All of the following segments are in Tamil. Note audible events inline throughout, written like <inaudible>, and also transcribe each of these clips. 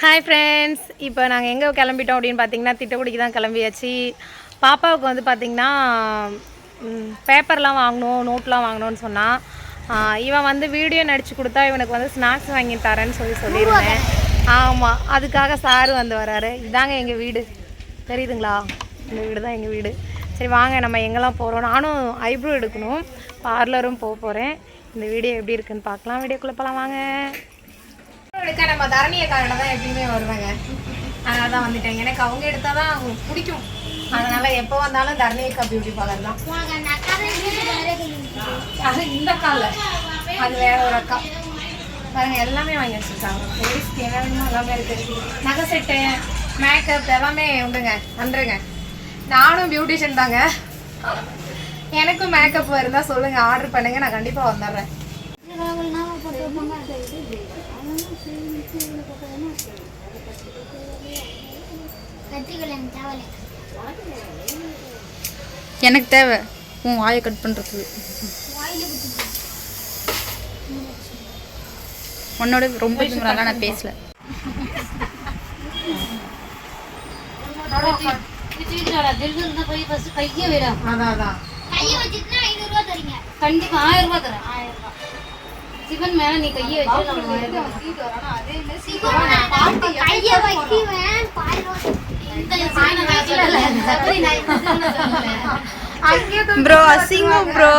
ஹாய் ஃப்ரெண்ட்ஸ் இப்போ நாங்கள் எங்கே கிளம்பிட்டோம் அப்படின்னு பார்த்தீங்கன்னா திட்டக்குடிக்கு தான் கிளம்பியாச்சு. பாப்பாவுக்கு வந்து பார்த்திங்கன்னா பேப்பர்லாம் வாங்கணும் நோட்லாம் வாங்கணும்னு சொன்னால் இவன் வந்து வீடியோ நடிச்சு கொடுத்தா இவனுக்கு வந்து ஸ்நாக்ஸ் வாங்கி தரேன்னு சொல்லி சொல்லியிருந்தேன். ஆமாம் அதுக்காக சாரு வந்து வராரு. இதாங்க எங்கள் வீடு. தெரியுதுங்களா? இந்த வீடு தான் எங்கள் வீடு. சரி வாங்க நம்ம எங்கெல்லாம் போகிறோம் நானும் ஐப்ரோ எடுக்கணும். பார்லரும் போக போகிறேன் இந்த வீடியோ எப்படி இருக்குன்னு பார்க்கலாம் வீடியோக்குள்ளே போகலாம் வாங்க. எடுக்க நம்ம தரணியக்காரனை தான் எப்பயுமே வருவாங்க. அதனால தான் வந்துட்டேன். எனக்கு அவங்க எடுத்தால் தான் பிடிக்கும். அதனால எப்போ வந்தாலும் தரணியக்கா பியூட்டி பார்லர் தான். அது இந்த அக்கா இல்ல அது வேற ஒரு அக்கா. பாருங்க எல்லாமே வாங்கி வச்சிருக்காங்க. லேடிஸ்க்கு என்ன வேணுமோ எல்லாமே இருக்கு. நகை செட்டு மேக்கப் எல்லாமே உண்டுங்க. வந்துருங்க. நானும் பியூட்டிஷியன் தாங்க. எனக்கும் மேக்கப் இருந்தா சொல்லுங்க. ஆர்டர் பண்ணுங்க. நான் கண்டிப்பா வந்துடுறேன். எனக்கு தேவை. உன் வாயை கட் பண்ணுறதுக்கு உன்னோட ரொம்ப திமிராலாம் நான் பேசல. அதான் அதான். கண்டிப்பா ஆயிரம் ரூபாய் தரேன். ஆயிரம் ரூபாய் சிவன் மேல நீ கையை வச்சு நம்ம நான் இந்த ப்ரோ அசிங்கம் ப்ரோ.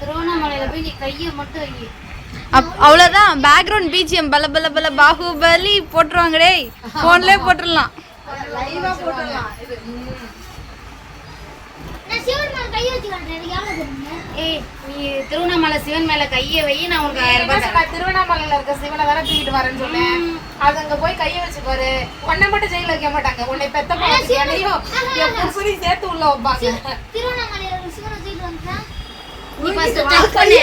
திருவண்ணாமலையில போய் நீ கையை மட்டும் வை. அப் அவ்வளோதான் பேக்ரவுண்ட் பிஜிஎம் பல பல பல பாகுபலி போட்டுருவாங்க டேய். <laughs> ஃபோன்லேயே போட்டுடலாம் இது ஏய் நீ திருவண்ணாமலை சிவன் மேல கையை வை நான் உனக்கு ஆயிரம் ரூபாய் தரேன். நான் திருவண்ணாமலையில இருக்க சிவனை தானே தூக்கிட்டு வரேன்னு சொன்னேன் அது அங்க போய் கைய வச்சு பாரு. உன்னை மட்டும் ஜெயில வைக்க மாட்டாங்க. உன்னை பெத்த பாவத்தையும் என் புருஷனையும் சேர்த்து உள்ள வைப்பாங்க. நீ ஃபர்ஸ்ட் டச் பண்ணு.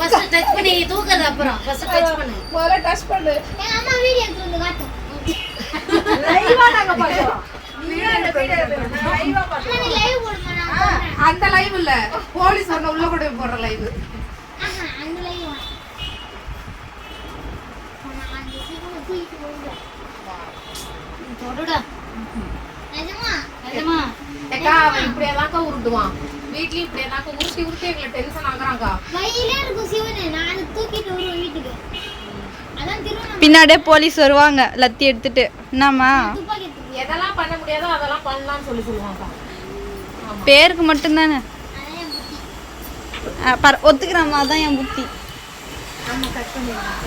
ஃபர்ஸ்ட் டச் பண்ணி தூக்குறது அப்புறம். ஃபர்ஸ்ட் டச் பண்ணு. முதல்ல டச் பண்ணு. லைவா நாங்க பாக்குறோம் அந்த லைவ் இல்ல. போலீஸ் ஒண்ணு உள்ள கூட போடுற லைவ் தொடுடா நிஜமா? ஏக்கா அவன் இப்படி எல்லாக்கா உருட்டுவான். வீட்லயும் இப்படி எல்லாக்கா உருட்டி பின்னாடியே போலீஸ் வருவாங்க. லத்தி எடுத்துட்டு. என்னம்மா? எதெல்லாம் பண்ண முடியாதோ அதெல்லாம் பண்ணலாம்னு சொல்லி சொல்லுவாங்கக்கா பேருக்கு மட்டும்தானே? பர ஒத்துக்கிறேம்மா அதான் என் புத்தி. நம்ம கட் பண்ணிடலாம்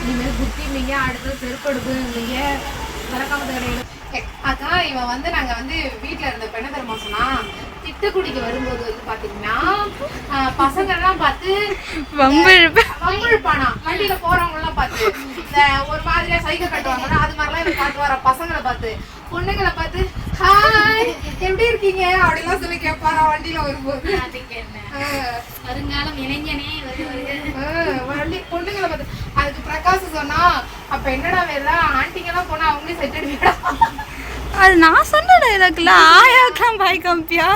இனிமேல் புத்தி இல்லைங்க அடுத்தது செருப்பு எடுப்புங்க மறக்காம கிடையாது அக்கா இவன் வந்து நாங்க வந்து வீட்ல இருந்த பெண்ண தர்மா சொன்னா திட்டுக்குடிக்கு வரும்போது வந்து பாத்தீங்கன்னா ஆஹ், பசங்க எல்லாம் பார்த்து வம்பு வம்பிழுப்பானா. வண்டியில போறவங்க எல்லாம் பார்த்து இந்த ஒரு மாதிரியா சைக்கிள் கட்டுவாங்கன்னா அது மாதிரிலாம் இவன் காட்டுவாரா பசங்களை பார்த்து பொண்ணுங்களை பார்த்து ஹாய் எப்படி இருக்கீங்க? அப்படிலாம் சொல்லி கேட்பாரா வண்டியில வரும்போது. அதுக்கு என்ன? ஆஹ். வருங்காலம் இளைஞனே வள்ளி பொண்ணுங்களை பார்த்து அதுக்கு பிரகாஷ் சொன்னா அப்ப என்னடா வேற ஆண்டிங்க எல்லாம் போனா அவங்களே செட் அடிப்பா அது நான் சொன்ன டைலாக்ல ஆயாக்கெல்லாம் பாய் காமிப்பியா?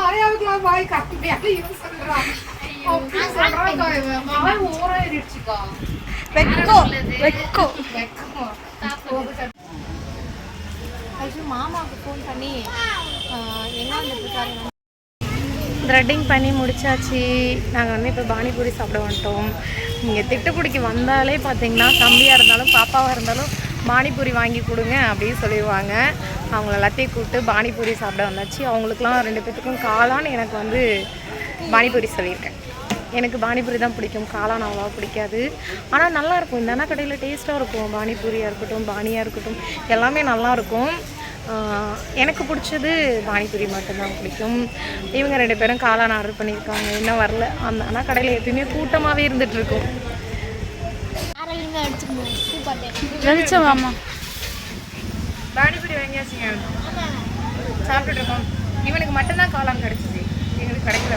ஆயாவுக்குலாம் பாய் காட்டியாரு இவன் சொல்றான். அப்படி மகன் ஓரம் ஏறிடுச்சுக்கா வெக்கோ வெக்கோ. வெக்கமா ஆக்சுவலி மாமாவுக்கு ஃபோன் பண்ணி ஆஹ், எங்க வந்துட்டு இருக்காரு த்ரெட்டிங் பண்ணி முடிச்சாச்சு. நாங்கள் வந்து இப்போ பானிபூரி சாப்பிட வந்துட்டோம். இங்கே திட்டுக்குடிக்கு வந்தாலே பார்த்தீங்கன்னா தம்பியாக இருந்தாலும் பாப்பாவாக இருந்தாலும் பானிபூரி வாங்கி கொடுங்க அப்படின்னு சொல்லிடுவாங்க. அவங்கள எல்லாத்தையும் கூப்பிட்டு பானிபூரி சாப்பிட வந்தாச்சு. அவங்களுக்குலாம் ரெண்டு பேத்துக்கும் காளான் எனக்கு வந்து பானிபூரி சொல்லியிருக்கேன். எனக்கு பானிபூரி தான் பிடிக்கும். காளான் அவ்வளோவா பிடிக்காது. ஆனால் நல்லாயிருக்கும். இந்த அண்ணா கடையில் டேஸ்ட்டாக இருக்கும். பானிபூரியாக இருக்கட்டும் பானியாக இருக்கட்டும் எல்லாமே நல்லாயிருக்கும். எனக்கு பிடிச்சது பானிபூரி மட்டும்தான் பிடிக்கும். இவங்க ரெண்டு பேரும் காளான் ஆர்டர் பண்ணியிருக்காங்க. இன்னும் வரல. அந்த அண்ணா கடையில் எப்பயுமே கூட்டமாகவே இருந்துட்டு இருக்கும் வெளிச்சம் ஆமா பானிபூரி வாங்கியாச்சுங்க. சாப்பிட்டுட்டு இருக்கோம். இவனுக்கு மட்டும்தான் காளான் கிடைச்சிது. எங்களுக்கு கிடைக்கல.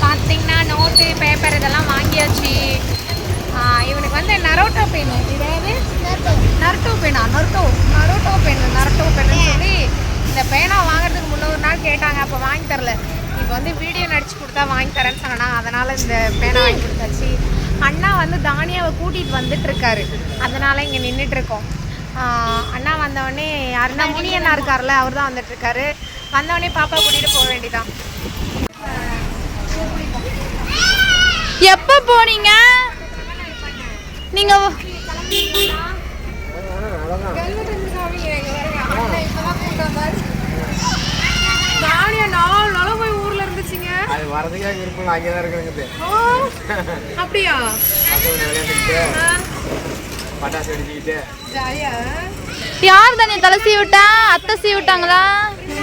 பார்த்தீங்கன்னா நோட்டு பேப்பர் இதெல்லாம் வாங்கியாச்சு ஆ, இவனுக்கு வந்து நரோட்டோ பென் இதாவது நருட்டோ பெனா நருட்டோ நரோட்டோ பென் நருட்டோ பென்னு சொல்லி இந்த பேனா வாங்குறதுக்கு முன்னூறு நாள் கேட்டாங்க அப்போ வாங்கி தரல. இப்போ வந்து வீடியோ நடிச்சு கொடுத்தா வாங்கி தரேன்னு சொன்னா அதனால இந்த பேனா வாங்கி கொடுத்தாச்சு. அண்ணா வந்து தானியாவை கூட்டிகிட்டு வந்துட்டு இருக்காரு. அதனால இங்கே நின்றுட்டு இருக்கோம். ஆ, அண்ணா வந்தவொடனே யாருன்னா முனியண்ணா இருக்கார்ல அவர் தான் வந்துட்டு இருக்காரு. வந்தவொடனே பாப்பா கூட்டிகிட்டு போக வேண்டியதான் எப்போ போனீங்க? நீங்க தானியா நாலு நாளும் போய் ஊர்ல இருந்துச்சுங்க அது வரதுக்கே விருப்பம் இல்லை, அங்கேயே தான் இருக்குங்க ஓ, அப்படியா? பட்டாசு வெடிச்சுக்கிட்டு. ஜாலியா? யார் தானே தலை சீவி விட்டா? அத்தை சீவி விட்டாங்களா? அங்க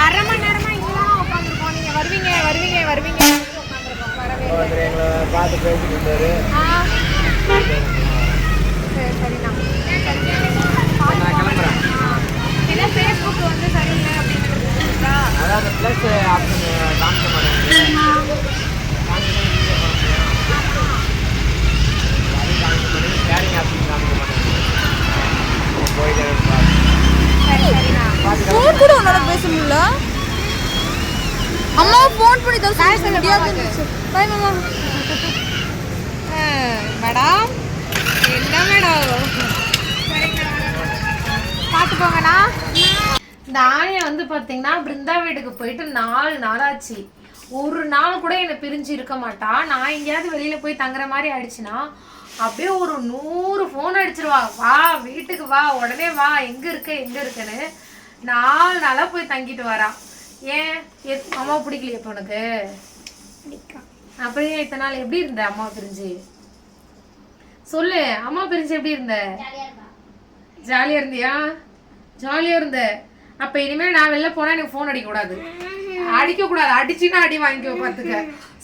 அரை மணி நேரமா இங்கதான் உட்காந்துருக்கோம். நீங்க வருவீங்க வருவீங்க வருவீங்க. பார்த்து பேசிட்டு இருந்தாரு. ஆ. சரி சரிண்ணா நான் கிளம்புறேன். என்ன ஃபேஸ்புக் வந்து சரியில்லை அப்படின்னு இருக்குங்களா அதான் அந்த ப்ளஸ் ஆப்ஷன் காமிக்க சரிண்ணா ஃபோன் கூட உன்னால பேச முடியல. அம்மா ஃபோன் பண்ணி சொல்லி முடியாது மாமா மேடம் என்ன மேடம் பார்த்து போங்கண்ணா தானியா வந்து பார்த்தீங்கன்னா பிருந்தா வீட்டுக்கு போயிட்டு நாலு நாள் ஆச்சு ஒரு நாள் கூட என்னை பிரிஞ்சு இருக்க மாட்டா. நான் எங்கேயாவது வெளியில போய் தங்குற மாதிரி ஆயிடுச்சுன்னா அப்படியே ஒரு நூறு ஃபோன் அடிச்சிருவா. வா வீட்டுக்கு வா உடனே வா எங்க இருக்க எங்க இருக்கன்னு நாலு நாளா போய் தங்கிட்டு வரா. ஏன்? அம்மா பிடிக்கலையா இப்போ உனக்கு? அப்படியே இத்தனை நாள்? எப்படி இருந்த அம்மா பிரிஞ்சு? சொல்லு அம்மா பிரிஞ்சு எப்படி இருந்த? ஜாலியா இருந்தியா? ஜாலியா இருந்த. அப்ப இனிமேல் நான் வெளில போனா எனக்கு ஃபோன் அடிக்க கூடாது அடிக்க கூடாது அடிச்சுன்னா அடி வாங்கிக்கோ பார்த்துக்க.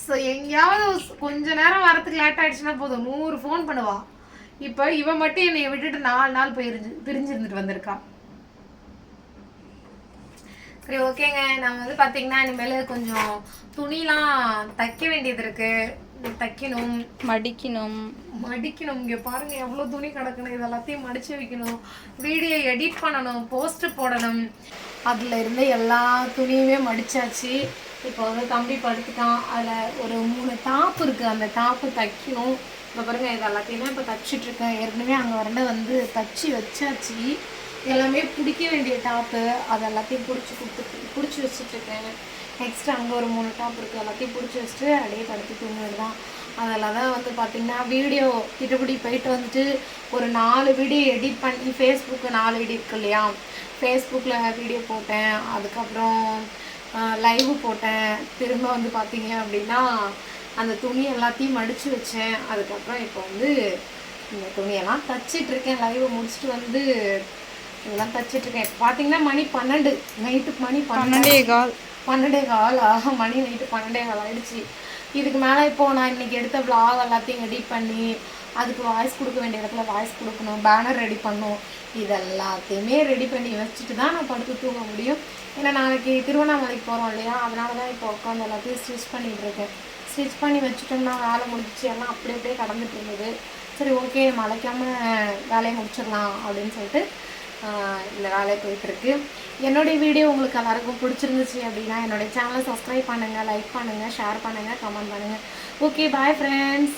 ஸோ எங்கேயாவது கொஞ்ச நேரம் வரத்துக்கு லேட் ஆயிடுச்சுன்னா போதும். நூறு ஃபோன் பண்ணுவா. இப்போ இவ மட்டும் என்னை விட்டுட்டு நாலு நாள் போயிருந்து பிரிஞ்சிருந்துட்டு வந்திருக்கா. சரி ஓகேங்க நம்ம வந்து பார்த்தீங்கன்னா இனிமேல் கொஞ்சம் துணிலாம் தைக்க வேண்டியது இருக்கு. தைக்கணும். மடிக்கணும். மடிக்கணும். இங்க பாருங்க எவ்வளவு துணி கிடக்கணும். இது எல்லாத்தையும் மடிச்சு வைக்கணும். வீடியோ எடிட் பண்ணணும். போஸ்ட் போடணும். அதுல இருந்து எல்லா துணியுமே மடிச்சாச்சு. இப்போ வந்து தம்பி படுத்துட்டான். அதுல ஒரு மூணு டாப் இருக்கு. அந்த டாப்பு தைக்கணும். இப்போ பாருங்க இது எல்லாத்தையுமே இப்போ தச்சிட்டு இருக்கேன். ஏற்கனவே அங்கே வரண்ட வந்து தச்சு வச்சாச்சு. எல்லாமே பிடிக்க வேண்டிய டாப்பு அது எல்லாத்தையும் பிடிச்சி கொடுத்து பிடிச்சி வச்சுட்ருக்கேன் நெக்ஸ்ட் அங்கே ஒரு மூணு டாப் இருக்குது எல்லாத்தையும் பிடிச்சி வச்சுட்டு அப்படியே படுத்து தூங்குறது தான். அதில் தான் வந்து பார்த்திங்கன்னா வீடியோ திட்டப்படி போயிட்டு வந்துட்டு ஒரு நாலு வீடியோ எடிட் பண்ணி ஃபேஸ்புக்கு நாலு வீடியோ இருக்கு இல்லையா? ஃபேஸ்புக்கில் வீடியோ போட்டேன். அதுக்கப்புறம் லைவ் போட்டேன். திரும்ப வந்து பார்த்தீங்க அப்படின்னா அந்த துணி எல்லாத்தையும் மடித்து வச்சேன். அதுக்கப்புறம் இப்போ வந்து இந்த துணியெல்லாம் தச்சிட்ருக்கேன் இருக்கேன். முடிச்சுட்டு வந்து இதெல்லாம் தச்சிட்டு இருக்கேன் இப்போ பார்த்தீங்கன்னா மணி பன்னெண்டு. நைட்டு மணி பன்னெண்டு கால். பன்னெண்டே கால். ஆகும் மணி நைட்டு பன்னெண்டே கால் ஆயிடுச்சு. இதுக்கு மேலே இப்போ நான் இன்னைக்கு எடுத்த vlog எல்லாத்தையும் எடிட் பண்ணி அதுக்கு வாய்ஸ் கொடுக்க வேண்டிய இடத்துல வாய்ஸ் கொடுக்கணும் பேனர் ரெடி பண்ணணும். இது எல்லாத்தையுமே ரெடி பண்ணி வச்சுட்டு தான் நான் படுத்து தூங்க முடியும். ஏன்னா நாளைக்கு திருவண்ணாமலைக்கு போகிறோம் இல்லையா? அதனால தான் இப்போ உட்காந்து எல்லாத்தையும் ஸ்டிச் பண்ணிட்டு இருக்கேன். ஸ்டிச் பண்ணி வச்சுட்டோம்னா வேலை முடிஞ்சிச்சு. எல்லாம் அப்படி அப்படியே கடந்துட்டு இருந்தது. சரி ஓகே மலைக்காம வேலையை முடிச்சிடலாம் அப்படின்னு சொல்லிட்டு இந்த வேலை போயிட்டுருக்கு. என்னுடைய வீடியோ உங்களுக்கு எல்லாருக்கும் பிடிச்சிருந்துச்சு அப்படின்னா என்னுடைய சேனலை சப்ஸ்கிரைப் பண்ணுங்கள் லைக் பண்ணுங்கள் ஷேர் பண்ணுங்கள் கமெண்ட் பண்ணுங்கள் ஓகே பாய் ஃப்ரெண்ட்ஸ்